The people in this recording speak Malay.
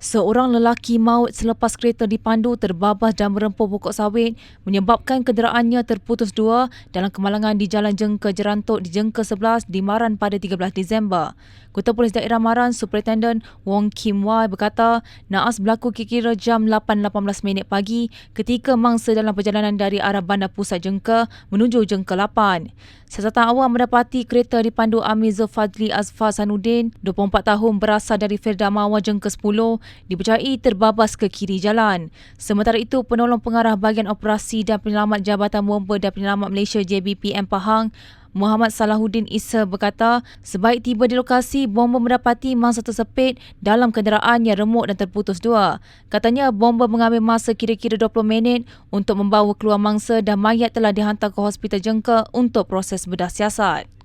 Seorang lelaki maut selepas kereta dipandu terbabas dan merempuh pokok sawit menyebabkan kenderaannya terputus dua dalam kemalangan di Jalan Jengka Jerantuk di Jengka 11 di Maran pada 13 Disember. Ketua Polis Daerah Maran, Superintendent Wong Kim Wai berkata, naas berlaku kira-kira jam 8.18 minit pagi ketika mangsa dalam perjalanan dari arah Bandar Pusat Jengka menuju Jengka 8. Siasatan awam mendapati kereta dipandu Amir Fadli Azfar Sanudin, 24 tahun berasal dari Firda Mawa Jengka 10 dipercayai terbabas ke kiri jalan. Sementara itu, penolong pengarah bahagian operasi dan penyelamat Jabatan Bomba dan Penyelamat Malaysia JBPM Pahang Muhammad Salahuddin Isa berkata, sebaik tiba di lokasi, bomba mendapati mangsa tersepit dalam kenderaan yang remuk dan terputus dua. Katanya, bomba mengambil masa kira-kira 20 minit untuk membawa keluar mangsa dan mayat telah dihantar ke Hospital Jengka untuk proses bedah siasat.